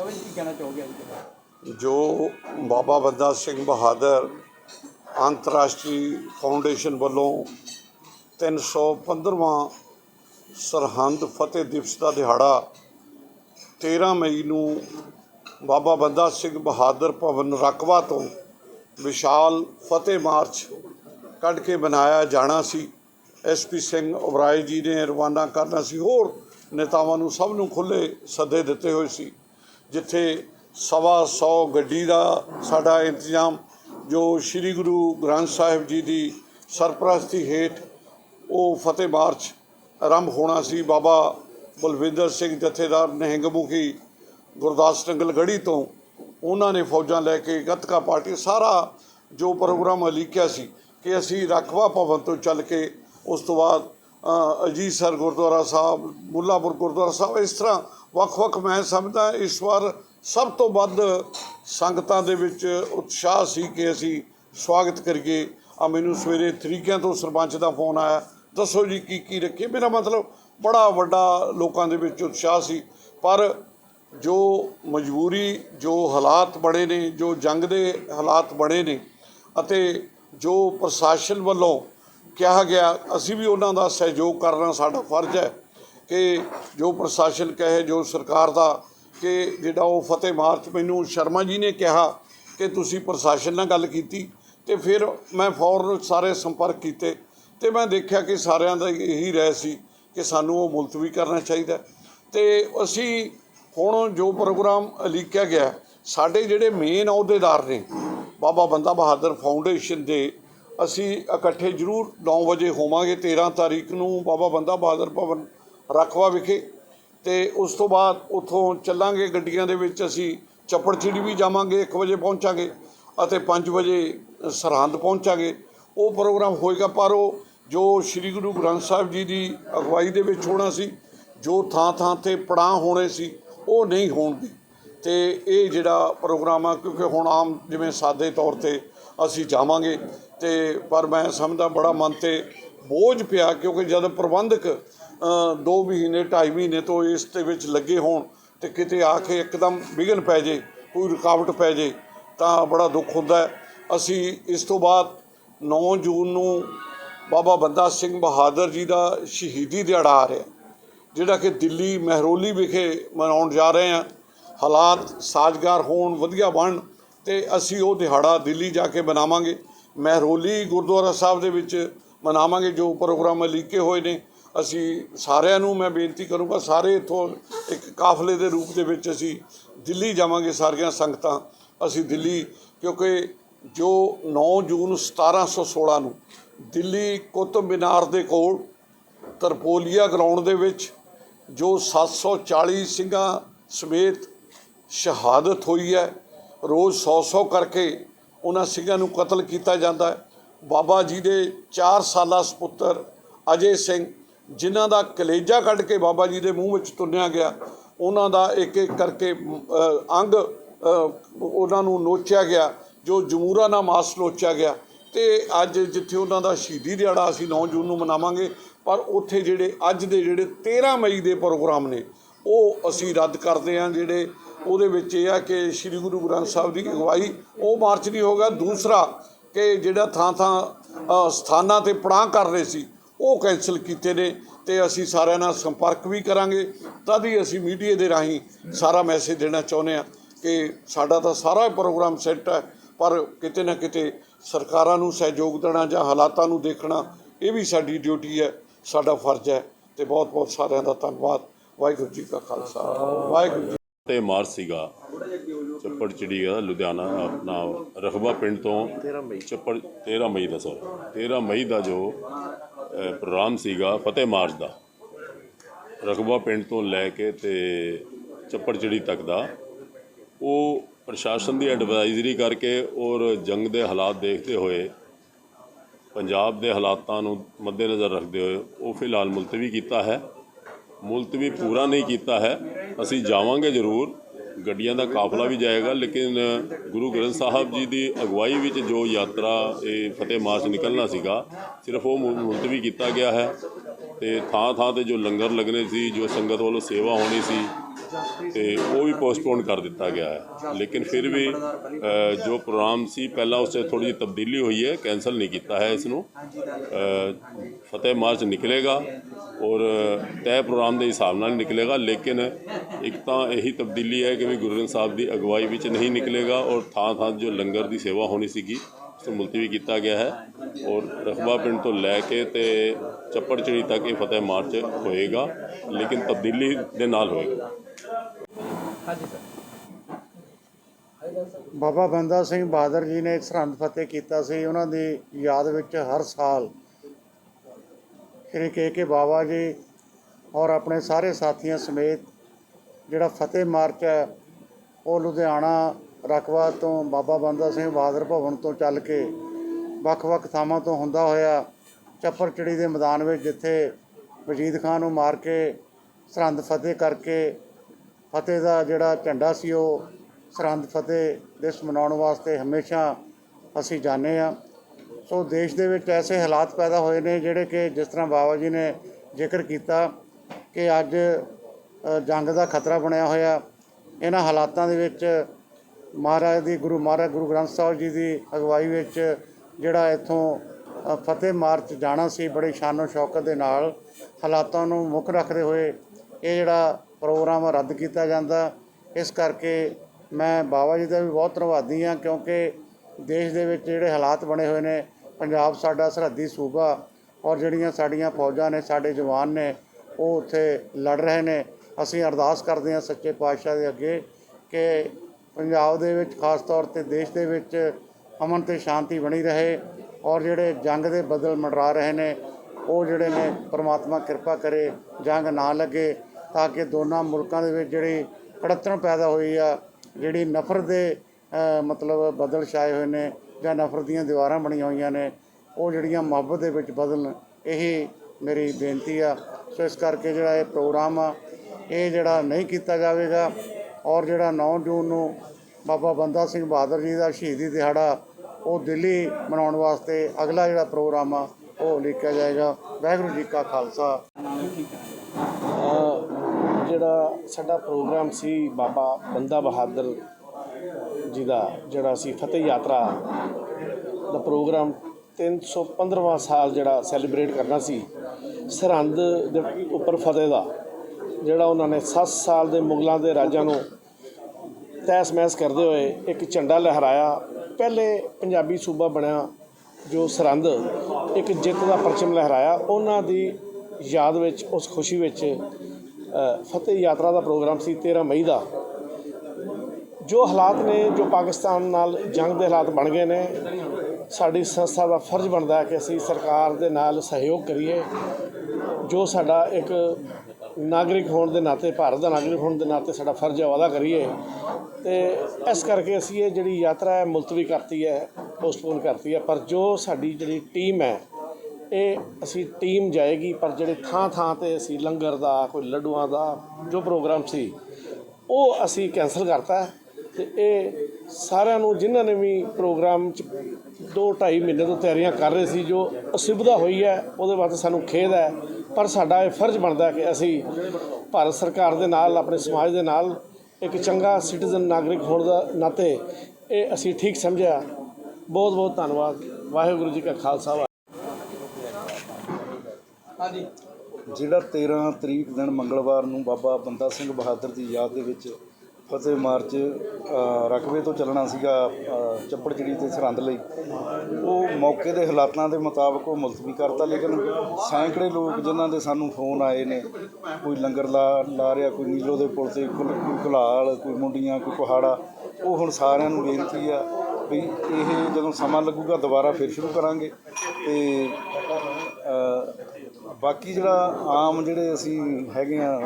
ਬਾਬਾ ਜੀ ਕੀ ਕਹਿਣਾ ਚਾਹੋਗੇ ਅੱਜ? ਦੇ ਜੋ ਬਾਬਾ ਬੰਦਾ ਸਿੰਘ ਬਹਾਦਰ ਅੰਤਰਰਾਸ਼ਟਰੀ ਫਾਊਂਡੇਸ਼ਨ ਵੱਲੋਂ 315ਵਾਂ ਸਰਹੰਦ ਫਤਿਹ ਦਿਵਸ ਦਾ ਦਿਹਾੜਾ 13 ਮਈ ਨੂੰ ਬਾਬਾ ਬੰਦਾ ਸਿੰਘ ਬਹਾਦਰ ਭਵਨ ਰਕਵਾ ਤੋਂ ਵਿਸ਼ਾਲ ਫਤਿਹ ਮਾਰਚ ਕੱਢ ਕੇ ਬਣਾਇਆ ਜਾਣਾ ਸੀ। ਐਸਪੀ ਸਿੰਘ ਉਬਰਾਏ ਜੀ ਨੇ ਰਵਾਨਾ ਕਰਨਾ ਸੀ। ਹੋਰ ਨੇਤਾਵਾਂ ਨੂੰ ਸਭ ਨੂੰ ਖੁੱਲੇ ਸੱਦੇ ਦਿੱਤੇ ਹੋਏ ਸੀ। ਜਿੱਥੇ ਸਵਾ ਸੌ ਗੱਡੀ ਦਾ ਸਾਡਾ ਇੰਤਜ਼ਾਮ, ਜੋ ਸ੍ਰੀ ਗੁਰੂ ਗ੍ਰੰਥ ਸਾਹਿਬ ਜੀ ਦੀ ਸਰਪ੍ਰਸਤੀ ਹੇਠ ਉਹ ਫਤਿਹ ਮਾਰਚ ਆਰੰਭ ਹੋਣਾ ਸੀ, ਬਾਬਾ ਬਲਵਿੰਦਰ ਸਿੰਘ ਜਥੇਦਾਰ ਨਿਹੰਗਮੁਖੀ ਗੁਰਦਾਸ ਨੰਗਲ ਗੜੀ ਤੋਂ। ਉਹਨਾਂ ਨੇ ਫੌਜਾਂ ਲੈ ਕੇ ਗੱਤਕਾ ਪਾਰਟੀ, ਸਾਰਾ ਜੋ ਪ੍ਰੋਗਰਾਮ ਅਲੀਕਿਆ ਸੀ ਕਿ ਅਸੀਂ ਰਖਵਾ ਭਵਨ ਤੋਂ ਚੱਲ ਕੇ ਉਸ ਤੋਂ ਬਾਅਦ ਅਜੀਤ ਸਰ ਗੁਰਦੁਆਰਾ ਸਾਹਿਬ, ਮੁੱਲਾਪੁਰ ਗੁਰਦੁਆਰਾ ਸਾਹਿਬ, ਇਸ ਤਰ੍ਹਾਂ ਵੱਖ-ਵੱਖ ਮੈਂ ਸਮਝਦਾ ਇਸ ਵਾਰ ਸਭ ਤੋਂ ਵੱਧ ਸੰਗਤਾਂ ਦੇ ਵਿੱਚ ਉਤਸ਼ਾਹ ਸੀ ਕਿ ਅਸੀਂ ਸਵਾਗਤ ਕਰੀਏ। ਆ, ਮੈਨੂੰ ਸਵੇਰੇ ਤਰੀਕਿਆਂ ਤੋਂ ਸਰਪੰਚ ਦਾ ਫੋਨ ਆਇਆ। ਦੱਸੋ ਜੀ, ਕੀ ਕੀ ਰੱਖੀਏ? ਮੇਰਾ ਮਤਲਬ ਬੜਾ ਵੱਡਾ ਲੋਕਾਂ ਦੇ ਵਿੱਚ ਉਤਸ਼ਾਹ ਸੀ। ਪਰ ਜੋ ਮਜਬੂਰੀ, ਜੋ ਹਾਲਾਤ ਬਣੇ ਨੇ, ਜੋ ਜੰਗ ਦੇ ਹਾਲਾਤ ਬਣੇ ਨੇ ਅਤੇ ਜੋ ਪ੍ਰਸ਼ਾਸਨ ਵੱਲੋਂ ਕਿਹਾ ਗਿਆ, ਅਸੀਂ ਵੀ ਉਹਨਾਂ ਦਾ ਸਹਿਯੋਗ ਕਰਨਾ, ਸਾਡਾ ਫਰਜ਼ ਹੈ ਕਿ ਜੋ ਪ੍ਰਸ਼ਾਸਨ ਕਹੇ, ਜੋ ਸਰਕਾਰ ਦਾ, ਕਿ ਜਿਹੜਾ ਉਹ ਫਤਿਹ ਮਾਰਚ ਮੈਨੂੰ ਸ਼ਰਮਾ ਜੀ ਨੇ ਕਿਹਾ ਕਿ ਤੁਸੀਂ ਪ੍ਰਸ਼ਾਸਨ ਨਾਲ ਗੱਲ ਕੀਤੀ ਤੇ ਫਿਰ ਮੈਂ ਫੌਰਨ ਸਾਰੇ ਸੰਪਰਕ ਕੀਤੇ ਤੇ ਮੈਂ ਦੇਖਿਆ ਕਿ ਸਾਰਿਆਂ ਦਾ ਇਹੀ ਰਾਏ ਸੀ ਕਿ ਸਾਨੂੰ ਉਹ ਮੁਲਤਵੀ ਕਰਨਾ ਚਾਹੀਦਾ ਹੈ। ਤੇ ਅਸੀਂ ਹੁਣ ਜੋ ਪ੍ਰੋਗਰਾਮ ਲਿਖਿਆ ਗਿਆ, ਸਾਡੇ ਜਿਹੜੇ ਮੇਨ ਅਹੁਦੇਦਾਰ ਨੇ, ਬਾਬਾ ਬੰਦਾ ਬਹਾਦਰ ਫਾਊਂਡੇਸ਼ਨ ਦੇ ਅਸੀਂ ਇਕੱਠੇ ਜ਼ਰੂਰ 9 ਵਜੇ ਹੋਵਾਂਗੇ 13 ਤਾਰੀਖ ਨੂੰ ਬਾਬਾ ਬੰਦਾ ਬਹਾਦਰ ਭਵਨ ਰਖਵਾ ਵਿਖੇ ਤੇ ਉਸ ਤੋਂ ਬਾਅਦ ਉਥੋਂ ਚੱਲਾਂਗੇ, ਗੱਡੀਆਂ ਦੇ ਵਿੱਚ ਅਸੀਂ ਚੱਪੜਚਿੜੀ ਵੀ ਜਾਵਾਂਗੇ 1 ਵਜੇ ਪਹੁੰਚਾਂਗੇ ਅਤੇ 5 ਵਜੇ ਸਰਹੰਦ ਪਹੁੰਚਾਂਗੇ। ਉਹ ਪ੍ਰੋਗਰਾਮ ਹੋਏਗਾ, ਪਰ ਉਹ ਜੋ ਸ੍ਰੀ ਗੁਰੂ ਗ੍ਰੰਥ ਸਾਹਿਬ ਜੀ ਦੀ ਅਗਵਾਈ ਦੇ ਵਿੱਚ ਹੋਣਾ ਸੀ, ਜੋ ਥਾਂ ਥਾਂ ਤੇ ਪੜਾਅ ਹੋਣੇ ਸੀ, ਉਹ ਨਹੀਂ ਹੋਣਗੇ। ਤੇ ਇਹ ਜਿਹੜਾ ਪ੍ਰੋਗਰਾਮ ਆ, ਕਿਉਂਕਿ ਹੁਣ ਆਮ ਜਿਵੇਂ ਸਾਦੇ ਤੌਰ ਤੇ ਅਸੀਂ ਜਾਵਾਂਗੇ ਤੇ ਪਰ ਮੈਂ ਸਮਝਦਾ ਬੜਾ ਮਨ ਤੇ ਬੋਝ ਪਿਆ ਕਿਉਂਕਿ ਜਦ ਪ੍ਰਬੰਧਕ 2 ਮਹੀਨੇ 2.5 ਮਹੀਨੇ ਤੋਂ ਇਸ ਦੇ ਵਿੱਚ ਲੱਗੇ ਹੋਣ ਤੇ ਕਿਤੇ ਆ ਕੇ ਇੱਕਦਮ ਵਿਘਨ ਪੈ ਜੇ, ਕੋਈ ਰੁਕਾਵਟ ਪੈ ਜੇ, ਤਾਂ ਬੜਾ ਦੁੱਖ ਹੁੰਦਾ ਅਸੀਂ ਇਸ ਤੋਂ ਬਾਅਦ 9 ਜੂਨ ਨੂੰ ਬਾਬਾ ਬੰਦਾ ਸਿੰਘ ਬਹਾਦਰ ਜੀ ਦਾ ਸ਼ਹੀਦੀ ਦਿਹਾੜਾ ਆ ਰਿਹਾ, ਜਿਹੜਾ ਕਿ ਦਿੱਲੀ ਮਹਿਰੋਲੀ ਵਿਖੇ ਮਨਾਉਣ ਜਾ ਰਹੇ ਹਾਂ। ਹਾਲਾਤ ਸਾਜ਼ਗਾਰ ਹੋਣ, ਵਧੀਆ ਬਣ ਤੇ ਅਸੀਂ ਉਹ ਦਿਹਾੜਾ ਦਿੱਲੀ ਜਾ ਕੇ ਮਨਾਵਾਂਗੇ। ਮਹਿਰੋਲੀ ਗੁਰਦੁਆਰਾ ਸਾਹਿਬ ਦੇ ਵਿੱਚ ਮਨਾਵਾਂਗੇ, ਜੋ ਪ੍ਰੋਗਰਾਮ ਲਿਖੇ ਹੋਏ ਨੇ। ਅਸੀਂ ਸਾਰਿਆਂ ਨੂੰ ਮੈਂ ਬੇਨਤੀ ਕਰੂੰਗਾ, ਸਾਰੇ ਇੱਥੋਂ ਇੱਕ ਕਾਫਲੇ ਦੇ ਰੂਪ ਦੇ ਵਿੱਚ ਅਸੀਂ ਦਿੱਲੀ ਜਾਵਾਂਗੇ ਸਾਰੀਆਂ ਸੰਗਤਾਂ। ਅਸੀਂ ਦਿੱਲੀ, ਕਿਉਂਕਿ ਜੋ 9 ਜੂਨ 1716 ਨੂੰ ਦਿੱਲੀ ਕੁਤਬ ਮਿਨਾਰ ਦੇ ਕੋਲ ਤਰਪੋਲੀਆ ਗਰਾਊਂਡ ਦੇ ਵਿੱਚ ਜੋ 740 ਸਿੰਘਾਂ ਸਮੇਤ ਸ਼ਹਾਦਤ ਹੋਈ ਹੈ, ਰੋਜ਼ 100-100 ਕਰਕੇ ਉਹਨਾਂ ਸਿੰਘਾਂ ਨੂੰ ਕਤਲ ਕੀਤਾ ਜਾਂਦਾ ਹੈ। ਬਾਬਾ ਜੀ ਦੇ 4 ਸਾਲਾ ਸੁਪੁੱਤਰ ਅਜੇ ਸਿੰਘ, ਜਿਨ੍ਹਾਂ ਦਾ ਕਲੇਜਾ ਕੱਢ ਕੇ ਬਾਬਾ ਜੀ ਦੇ ਮੂੰਹ ਵਿੱਚ ਤੁੰਨਿਆ ਗਿਆ, ਉਹਨਾਂ ਦਾ ਇੱਕ ਇੱਕ ਕਰਕੇ ਅੰਗ ਉਹਨਾਂ ਨੂੰ ਨੋਚਿਆ ਗਿਆ, ਜੋ ਜਮੂਰਾ ਨਾਲ ਮਾਸ ਨੋਚਿਆ ਗਿਆ। ਤੇ ਅੱਜ ਜਿੱਥੇ ਉਹਨਾਂ ਦਾ ਸ਼ਹੀਦੀ ਦਿਹਾੜਾ ਅਸੀਂ 9 ਜੂਨ ਨੂੰ ਮਨਾਵਾਂਗੇ, ਪਰ ਉੱਥੇ ਜਿਹੜੇ ਅੱਜ ਦੇ ਜਿਹੜੇ 13 ਮਈ ਦੇ ਪ੍ਰੋਗਰਾਮ ਨੇ, ਉਹ ਅਸੀਂ ਰੱਦ ਕਰਦੇ ਹਾਂ ਜਿਹੜੇ ਉਹਦੇ ਵਿੱਚ ਇਹ ਆ ਕਿ ਸ੍ਰੀ ਗੁਰੂ ਗ੍ਰੰਥ ਸਾਹਿਬ ਦੀ ਅਗਵਾਈ, ਉਹ ਮਾਰਚ ਨਹੀਂ ਹੋਗਾ ਦੂਸਰਾ ਕਿ ਜਿਹੜਾ ਥਾਂ ਥਾਂ ਸਥਾਨਾਂ ਤੇ ਪੜਾਅ ਕਰ ਰਹੇ ਸੀ, ਉਹ ਕੈਂਸਲ ਕੀਤੇ ਨੇ ਤੇ ਅਸੀਂ ਸਾਰਿਆਂ ਨਾਲ ਸੰਪਰਕ ਵੀ ਕਰਾਂਗੇ। ਤਦ ਹੀ ਅਸੀਂ ਮੀਡੀਆ ਦੇ ਰਾਹੀਂ ਸਾਰਾ ਮੈਸੇਜ ਦੇਣਾ ਚਾਹੁੰਦੇ ਹਾਂ ਕਿ ਸਾਡਾ ਤਾਂ ਸਾਰਾ ਪ੍ਰੋਗਰਾਮ ਸੈੱਟ ਹੈ, ਪਰ ਕਿਤੇ ਨਾ ਕਿਤੇ ਸਰਕਾਰਾਂ ਨੂੰ ਸਹਿਯੋਗ ਦੇਣਾ ਜਾਂ ਹਾਲਾਤਾਂ ਨੂੰ ਦੇਖਣਾ, ਇਹ ਵੀ ਸਾਡੀ ਡਿਊਟੀ ਹੈ, ਸਾਡਾ ਫਰਜ਼ ਹੈ। ਤੇ ਬਹੁਤ ਬਹੁਤ ਸਾਰਿਆਂ ਦਾ ਧੰਨਵਾਦ। ਵਾਹਿਗੁਰੂ ਜੀ ਕਾ ਖਾਲਸਾ। ਵਾਹਿਗੁਰੂ ਜੀ ਤੇ ਮਾਰਚ ਸੀਗਾ। ਚੱਪੜ ਚਿੜੀ ਦਾ ਲੁਧਿਆਣਾ ਆਪਣਾ ਰਖਬਾ ਪਿੰਡ ਤੋਂ 13 ਮਈ। ਚੱਪੜ 13 ਮਈ ਦਾ ਸੌਰੀ 13 ਮਈ ਦਾ ਜੋ ਪ੍ਰੋਗਰਾਮ ਸੀਗਾ ਫਤਿਹ ਮਾਰਚ ਦਾ। ਰਖਬਾ ਪਿੰਡ ਤੋਂ ਲੈ ਕੇ ਤੇ ਚੱਪੜ ਚਿੜੀ ਤੱਕ ਦਾ। ਉਹ ਪ੍ਰਸ਼ਾਸਨ ਦੀ ਐਡਵਾਈਜ਼ਰੀ ਕਰਕੇ ਔਰ ਜੰਗ ਦੇ ਹਾਲਾਤ ਦੇਖਦੇ ਹੋਏ ਪੰਜਾਬ ਦੇ ਹਾਲਾਤਾਂ ਨੂੰ ਮੱਦੇਨਜ਼ਰ ਰੱਖਦੇ ਹੋਏ ਉਹ ਫਿਲਹਾਲ ਮੁਲਤਵੀ ਕੀਤਾ ਹੈ। ਮੁਲਤਵੀ ਪੂਰਾ ਨਹੀਂ ਕੀਤਾ ਹੈ। ਅਸੀਂ ਜਾਵਾਂਗੇ ਜ਼ਰੂਰ। ਗੱਡੀਆਂ ਦਾ ਕਾਫਲਾ ਵੀ ਜਾਏਗਾ, ਲੇਕਿਨ ਗੁਰੂ ਗ੍ਰੰਥ ਸਾਹਿਬ ਜੀ ਦੀ ਅਗਵਾਈ ਵਿੱਚ ਜੋ ਯਾਤਰਾ, ਇਹ ਫਤਿਹ ਮਾਰਚ ਨਿਕਲਣਾ ਸੀਗਾ, ਸਿਰਫ ਉਹ ਮੁਲਤਵੀ ਕੀਤਾ ਗਿਆ ਹੈ। ਤੇ ਥਾਂ ਥਾਂ ਤੇ ਜੋ ਲੰਗਰ ਲੱਗਣੇ ਸੀ, ਜੋ ਸੰਗਤ ਵੱਲੋਂ ਸੇਵਾ ਹੋਣੀ ਸੀ ਤੇ ਉਹ ਵੀ ਪੋਸਟਪੋਨ ਕਰ ਦਿੱਤਾ ਗਿਆ ਹੈ। ਲੇਕਿਨ ਫਿਰ ਵੀ ਜੋ ਪ੍ਰੋਗਰਾਮ ਸੀ ਪਹਿਲਾਂ ਉਸ ਥੋੜੀ ਜਿਹੀ ਤਬਦੀਲੀ ਹੋਈ ਹੈ ਕੈਨਸਲ ਨਹੀਂ ਕੀਤਾ ਹੈ ਇਸ ਨੂੰ। ਫਤਿਹ ਮਾਰਚ ਨਿਕਲੇਗਾ ਔਰ ਤੈਅ ਪ੍ਰੋਗਰਾਮ ਦੇ ਹਿਸਾਬ ਨਾਲ ਨਿਕਲੇਗਾ ਲੇਕਿਨ ਇੱਕ ਤਾਂ ਇਹੀ ਤਬਦੀਲੀ ਹੈ ਕਿ ਵੀ ਗੁਰੂ ਗ੍ਰੰਥ ਸਾਹਿਬ ਦੀ ਅਗਵਾਈ ਵਿੱਚ ਨਹੀਂ ਨਿਕਲੇਗਾ ਔਰ ਥਾਂ ਥਾਂ ਜੋ ਲੰਗਰ ਦੀ ਸੇਵਾ ਹੋਣੀ ਸੀਗੀ ਉਸ ਨੂੰ ਮੁਲਤਵੀ ਕੀਤਾ ਗਿਆ ਹੈ ਔਰ ਰਖਬਾ ਪਿੰਡ ਤੋਂ ਲੈ ਕੇ ਤੇ ਚੱਪੜਚਿੜੀ ਤੱਕ ਇਹ ਫਤਿਹ ਮਾਰਚ ਹੋਏਗਾ ਲੇਕਿਨ ਤਬਦੀਲੀ ਦੇ ਨਾਲ ਹੋਏਗਾ। ਹਾਂਜੀ, ਸਰ। ਬਾਬਾ ਬੰਦਾ ਸਿੰਘ ਬਹਾਦਰ ਜੀ ਨੇ ਸਰਹੰਦ ਫਤਿਹ ਕੀਤਾ ਸੀ, ਉਹਨਾਂ ਦੀ ਯਾਦ ਵਿੱਚ ਹਰ ਸਾਲ ਸ਼੍ਰੀ ਕੇ ਕੇ ਬਾਬਾ ਜੀ ਔਰ ਆਪਣੇ ਸਾਰੇ ਸਾਥੀਆਂ ਸਮੇਤ ਜਿਹੜਾ ਫਤਿਹ ਮਾਰਚ ਹੈ, ਉਹ ਲੁਧਿਆਣਾ ਰਕਬਾ ਤੋਂ ਬਾਬਾ ਬੰਦਾ ਸਿੰਘ ਬਹਾਦਰ ਭਵਨ ਤੋਂ ਚੱਲ ਕੇ ਵੱਖ-ਵੱਖ ਥਾਵਾਂ ਤੋਂ ਹੁੰਦਾ ਹੋਇਆ ਚੱਪਰਚੜੀ ਦੇ ਮੈਦਾਨ ਵਿੱਚ ਜਿੱਥੇ ਵਜੀਦ ਖਾਨ ਨੂੰ ਮਾਰ ਕੇ ਸਰਹੰਦ ਫਤਿਹ ਕਰਕੇ ਫਤਿਹ ਦਾ ਜਿਹੜਾ ਝੰਡਾ ਸੀ ਉਹ ਸਰਹੰਦ ਫਤਿਹ ਦਿਵਸ ਮਨਾਉਣ ਵਾਸਤੇ ਹਮੇਸ਼ਾ ਅਸੀਂ ਜਾਂਦੇ ਆ ਸੋ ਦੇਸ਼ ਦੇ ਵਿੱਚ ਐਸੇ ਹਾਲਾਤ ਪੈਦਾ ਹੋਏ ਨੇ ਜਿਹੜੇ ਕਿ ਜਿਸ ਤਰ੍ਹਾਂ ਬਾਬਾ ਜੀ ਨੇ ਜ਼ਿਕਰ ਕੀਤਾ ਕਿ ਅੱਜ ਜੰਗ ਦਾ ਖਤਰਾ ਬਣਿਆ ਹੋਇਆ। ਇਹਨਾਂ ਹਾਲਾਤਾਂ ਦੇ ਵਿੱਚ ਮਹਾਰਾਜ ਦੀ ਗੁਰੂ ਮਹਾਰਾਜ ਗੁਰੂ ਗ੍ਰੰਥ ਸਾਹਿਬ ਜੀ ਦੀ ਅਗਵਾਈ ਵਿੱਚ ਜਿਹੜਾ ਇੱਥੋਂ ਫਤਿਹ ਮਾਰਚ ਜਾਣਾ ਸੀ ਬੜੇ ਸ਼ਾਨੋ ਸ਼ੌਕਤ ਦੇ ਨਾਲ ਹਾਲਾਤਾਂ ਨੂੰ ਮੁੱਖ ਰੱਖਦੇ ਹੋਏ ਇਹ ਜਿਹੜਾ ਪ੍ਰੋਗਰਾਮ ਰੱਦ ਕੀਤਾ ਜਾਂਦਾ। ਇਸ ਕਰਕੇ ਮੈਂ ਬਾਬਾ ਜੀ ਦਾ ਵੀ ਬਹੁਤ ਧੰਨਵਾਦੀ ਹਾਂ, ਕਿਉਂਕਿ ਦੇਸ਼ ਦੇ ਵਿੱਚ ਜਿਹੜੇ ਹਾਲਾਤ ਬਣੇ ਹੋਏ ਨੇ, ਪੰਜਾਬ ਸਾਡਾ ਸਰਹੱਦੀ ਸੂਬਾ ਔਰ ਜਿਹੜੀਆਂ ਸਾਡੀਆਂ ਫੌਜਾਂ ਨੇ, ਸਾਡੇ ਜਵਾਨ ਨੇ, ਉਹ ਉੱਥੇ ਲੜ ਰਹੇ ਨੇ। ਅਸੀਂ ਅਰਦਾਸ ਕਰਦੇ ਹਾਂ ਸੱਚੇ ਪਾਤਸ਼ਾਹ ਦੇ ਅੱਗੇ ਕਿ ਪੰਜਾਬ ਦੇ ਵਿੱਚ ਖਾਸ ਤੌਰ ਤੇ ਦੇਸ਼ ਦੇ ਵਿੱਚ ਅਮਨ ਤੇ ਸ਼ਾਂਤੀ ਬਣੀ ਰਹੇ ਔਰ ਜਿਹੜੇ ਜੰਗ ਦੇ ਬਦਲ ਮੰਡਰਾ ਰਹੇ ਨੇ, ਉਹ ਜਿਹੜੇ ਨੇ ਪ੍ਰਮਾਤਮਾ ਕਿਰਪਾ ਕਰੇ, ਜੰਗ ਨਾ ਲੱਗੇ। ਤਾਂ ਕਿ ਦੋਨਾਂ ਮੁਲਕਾਂ ਦੇ ਵਿੱਚ ਜਿਹੜੀ ਕੜੱਤਣ ਪੈਦਾ ਹੋਈ ਆ, ਜਿਹੜੀ ਨਫ਼ਰਤ ਦੇ ਮਤਲਬ ਬਦਲ ਛਾਏ ਹੋਏ ਨੇ ਜਾਂ ਨਫ਼ਰਤ ਦੀਆਂ ਦੀਵਾਰਾਂ ਬਣੀਆਂ ਹੋਈਆਂ ਨੇ, ਉਹ ਜਿਹੜੀਆਂ ਮੁਹੱਬਤ ਦੇ ਵਿੱਚ ਬਦਲਣ, ਇਹੀ ਮੇਰੀ ਬੇਨਤੀ ਆ। ਸੋ ਇਸ ਕਰਕੇ ਜਿਹੜਾ ਇਹ ਪ੍ਰੋਗਰਾਮ ਆ, ਇਹ ਜਿਹੜਾ ਨਹੀਂ ਕੀਤਾ ਜਾਵੇਗਾ ਔਰ ਜਿਹੜਾ 9 ਜੂਨ ਨੂੰ ਬਾਬਾ ਬੰਦਾ ਸਿੰਘ ਬਹਾਦਰ ਜੀ ਦਾ ਸ਼ਹੀਦੀ ਦਿਹਾੜਾ, ਉਹ ਦਿੱਲੀ ਮਨਾਉਣ ਵਾਸਤੇ ਅਗਲਾ ਜਿਹੜਾ ਪ੍ਰੋਗਰਾਮ ਆ, ਉਹ ਲਿਖਿਆ ਜਾਏਗਾ। ਵਾਹਿਗੁਰੂ ਜੀ ਕਾ ਖਾਲਸਾ। ਜਿਹੜਾ ਸਾਡਾ ਪ੍ਰੋਗਰਾਮ ਸੀ ਬਾਬਾ ਬੰਦਾ ਬਹਾਦਰ ਜੀ ਦਾ, ਜਿਹੜਾ ਸੀ ਫਤਿਹ ਯਾਤਰਾ ਦਾ ਪ੍ਰੋਗਰਾਮ 315ਵਾਂ ਸਾਲ ਜਿਹੜਾ ਸੈਲੀਬ੍ਰੇਟ ਕਰਨਾ ਸੀ, ਸਰਹੰਦ ਦੇ ਉੱਪਰ ਫਤਿਹ ਦਾ, ਜਿਹੜਾ ਉਹਨਾਂ ਨੇ 7 ਸਾਲ ਦੇ ਮੁਗਲਾਂ ਦੇ ਰਾਜਾਂ ਨੂੰ ਤਹਿਸ ਮਹਿਸ ਕਰਦੇ ਹੋਏ ਇੱਕ ਝੰਡਾ ਲਹਿਰਾਇਆ। ਪਹਿਲੇ ਪੰਜਾਬੀ ਸੂਬਾ ਬਣਿਆ ਜੋ ਸਰਹੰਦ, ਇੱਕ ਜਿੱਤ ਦਾ ਪਰਚਮ ਲਹਿਰਾਇਆ। ਉਹਨਾਂ ਦੀ ਯਾਦ ਵਿੱਚ, ਉਸ ਖੁਸ਼ੀ ਵਿੱਚ ਫਤਿਹ ਯਾਤਰਾ ਦਾ ਪ੍ਰੋਗਰਾਮ ਸੀ 13 ਮਈ ਦਾ। ਜੋ ਹਾਲਾਤ ਨੇ, ਜੋ ਪਾਕਿਸਤਾਨ ਨਾਲ ਜੰਗ ਦੇ ਹਾਲਾਤ ਬਣ ਗਏ ਨੇ, ਸਾਡੀ ਸੰਸਥਾ ਦਾ ਫਰਜ਼ ਬਣਦਾ ਹੈ ਕਿ ਅਸੀਂ ਸਰਕਾਰ ਦੇ ਨਾਲ ਸਹਿਯੋਗ ਕਰੀਏ। ਜੋ ਸਾਡਾ ਇੱਕ ਨਾਗਰਿਕ ਹੋਣ ਦੇ ਨਾਤੇ, ਭਾਰਤ ਦਾ ਨਾਗਰਿਕ ਹੋਣ ਦੇ ਨਾਤੇ ਸਾਡਾ ਫਰਜ਼ ਹੈ ਉਹ ਕਰੀਏ। ਤੇ ਇਸ ਕਰਕੇ ਅਸੀਂ ਇਹ ਜਿਹੜੀ ਯਾਤਰਾ ਹੈ, ਮੁਲਤਵੀ ਕਰਤੀ ਹੈ, ਪੋਸਟਪੋਨ ਕਰਤੀ ਹੈ। ਪਰ ਜੋ ਸਾਡੀ ਜਿਹੜੀ ਟੀਮ ਹੈ ਇਹ ਅਸੀਂ ਟੀਮ ਜਾਏਗੀ, ਪਰ ਜਿਹੜੇ ਥਾਂ ਥਾਂ ਤੇ ਅਸੀਂ ਲੰਗਰ ਦਾ, ਕੋਈ ਲੱਡੂਆਂ ਦਾ ਜੋ ਪ੍ਰੋਗਰਾਮ ਸੀ, ਉਹ ਅਸੀਂ ਕੈਨਸਲ ਕਰਤਾ ਹੈ। ਤੇ ਇਹ ਸਾਰਿਆਂ ਨੂੰ, ਜਿਨ੍ਹਾਂ ਨੇ ਵੀ ਪ੍ਰੋਗਰਾਮ ਚ 2.5 ਮਹੀਨੇ ਤੋਂ ਤਿਆਰੀਆਂ ਕਰ ਰਹੇ ਸੀ, ਜੋ ਅਸੁਵਿਧਾ ਹੋਈ ਹੈ, ਉਹਦੇ ਵਾਸਤੇ ਸਾਨੂੰ ਖੇਦ ਹੈ। ਪਰ ਸਾਡਾ ਇਹ ਫਰਜ਼ ਬਣਦਾ ਕਿ ਅਸੀਂ ਭਾਰਤ ਸਰਕਾਰ ਦੇ ਨਾਲ, ਆਪਣੇ ਸਮਾਜ ਦੇ ਨਾਲ, ਇੱਕ ਚੰਗਾ ਸਿਟੀਜ਼ਨ ਨਾਗਰਿਕ ਹੋਣ ਦਾ ਨਾਤੇ ਇਹ ਅਸੀਂ ਠੀਕ ਸਮਝਿਆ। ਬਹੁਤ ਬਹੁਤ ਧੰਨਵਾਦ। ਵਾਹਿਗੁਰੂ ਜੀ ਕਾ ਖਾਲਸਾ ਵਾਹਿਗੁਰੂ ਹਾਂਜੀ। ਜਿਹੜਾ 13 ਤਰੀਕ ਦਿਨ ਮੰਗਲਵਾਰ ਨੂੰ ਬਾਬਾ ਬੰਦਾ ਸਿੰਘ ਬਹਾਦਰ ਦੀ ਯਾਦ ਦੇ ਵਿੱਚ ਫਤਿਹ ਮਾਰਚ ਰਕਬੇ ਤੋਂ ਚੱਲਣਾ ਸੀਗਾ ਅ, ਚੱਪੜਚਿੜੀ ਤੇ ਸਰਹੰਦ ਲਈ ਉਹ ਮੌਕੇ ਦੇ ਹਾਲਾਤਾਂ ਦੇ ਮੁਤਾਬਕ ਉਹ ਮੁਲਤਵੀ ਕਰਤਾ ਲੇਕਿਨ ਸੈਂਕੜੇ ਲੋਕ ਜਿਨ੍ਹਾਂ ਦੇ ਸਾਨੂੰ ਫੋਨ ਆਏ ਨੇ ਕੋਈ ਲੰਗਰ ਲਾ ਲਾ ਰਿਹਾ ਕੋਈ ਨੀਲੋ ਦੇ ਪੁਲ ਤੇ ਕੁਲ- ਕੋਈ ਕੁਲਾਲ ਕੋਈ ਮੁੰਡੀਆਂ ਕੋਈ ਪਹਾੜਾ ਉਹ ਹੁਣ ਸਾਰਿਆਂ ਨੂੰ ਬੇਨਤੀ ਆ ਵੀ ਇਹ ਜਦੋਂ ਸਮਾਂ ਲੱਗੂਗਾ ਦੁਬਾਰਾ ਫਿਰ ਸ਼ੁਰੂ ਕਰਾਂਗੇ ਤੇ ਬਾਕੀ ਜਿਹੜਾ ਆਮ ਜਿਹੜੇ ਅਸੀਂ ਹੈਗੇ ਆ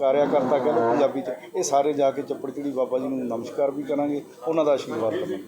ਕਾਰਿਆ ਕਰਤਾ ਕਹਿੰਦੇ ਪੰਜਾਬੀ ਚ, ਇਹ ਸਾਰੇ ਜਾ ਕੇ ਚੱਪੜ ਚਿੜੀ ਬਾਬਾ ਜੀ ਨੂੰ ਨਮਸਕਾਰ ਵੀ ਕਰਾਂਗੇ, ਉਹਨਾਂ ਦਾ ਆਸ਼ੀਰਵਾਦ ਲਵਾਂਗੇ।